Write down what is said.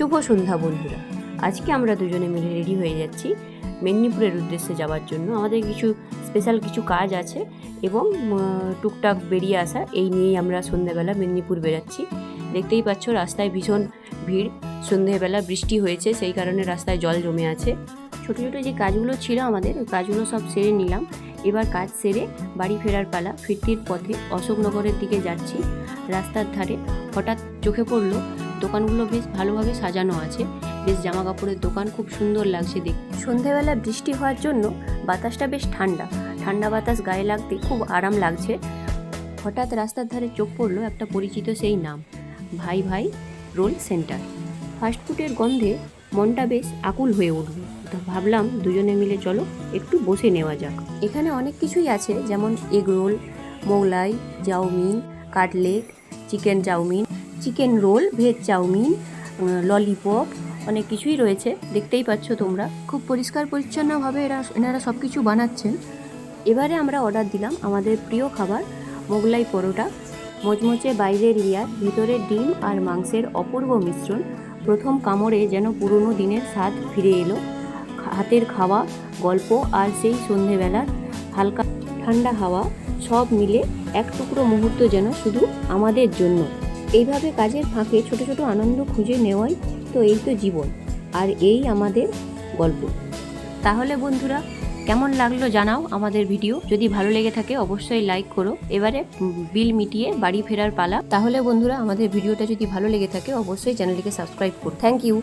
শুভ সন্ধ্যা বন্ধুরা। আজকে আমরা দুজনে মিলে রেডি হয়ে যাচ্ছি মেদিনীপুরের উদ্দেশ্যে যাওয়ার জন্য। আমাদের কিছু স্পেশাল কিছু কাজ আছে এবং টুকটাক বেরিয়ে আসা, এই নিয়েই আমরা সন্ধ্যেবেলা মেদিনীপুর বেরাচ্ছি। দেখতেই পাচ্ছ রাস্তায় ভীষণ ভিড়। সন্ধ্যেবেলা বৃষ্টি হয়েছে, সেই কারণে রাস্তায় জল জমে আছে। ছোটো ছোটো যে কাজগুলো ছিল আমাদের কাজগুলো সব সেরে নিলাম। এবার কাজ সেরে বাড়ি ফেরার পালা, ফিরতির পথে অশোকনগরের দিকে যাচ্ছি। রাস্তার ধারে হঠাৎ চোখে পড়ল দোকানগুলো বেশ ভালোভাবে সাজানো আছে। বেশ জামা কাপড়ের দোকান খুব সুন্দর লাগছে দেখতে। সন্ধেবেলা বৃষ্টি হওয়ার জন্য বাতাসটা বেশ ঠান্ডা। ঠান্ডা বাতাস গায়ে লাগতে খুব আরাম লাগছে। হঠাৎ রাস্তার ধারে চোখ পড়ল একটা পরিচিত সেই নাম। ভাই ভাই রোল সেন্টার। ফাস্টফুডের গন্ধে মনটা বেশ আকুল হয়ে উঠবে তো ভাবলাম দুজনে মিলে চলো, একটু বসে নেওয়া যাক। এখানে অনেক কিছুই আছে, যেমন egg roll, Mughlai, chowmein, cutlet, chicken chowmein. Chicken roll, veg chowmein lollipop অনেক কিছুই রয়েছে। দেখতেই পাচ্ছ তোমরা। খুব পরিষ্কার, পরিচ্ছন্নভাবে এরা, এনারা সব কিছু বানাচ্ছেন। এবারে আমরা অর্ডার দিলাম আমাদের প্রিয় খাবার, মোগলাই পরোটা। মচমচে বাইরের লেয়ার ভিতরের ডিম আর মাংসের অপূর্ব মিশ্রণ। প্রথম কামড়ে যেন পুরনো দিনের স্বাদ ফিরে এলো। হাতের খাওয়া, গল্প আর সেই সন্ধেবেলার হালকা ঠান্ডা হাওয়া সব মিলে এক টুকরো মুহূর্ত যেন শুধু আমাদের জন্য। এইভাবে কাজের ফাঁকে ছোট ছোট আনন্দ খুঁজে নেওয়াই তো এই তো জীবন, আর এই আমাদের গল্প। তাহলে বন্ধুরা, কেমন লাগল জানাও আমাদের ভিডিও। যদি ভালো লেগে থাকে অবশ্যই লাইক করো। এবারে বিল মিটিয়ে বাড়ি ফেরার পালা। তাহলে বন্ধুরা, আমাদের ভিডিওটা যদি ভালো লেগে থাকে অবশ্যই চ্যানেলটিকে সাবস্ক্রাইব করো। Thank you.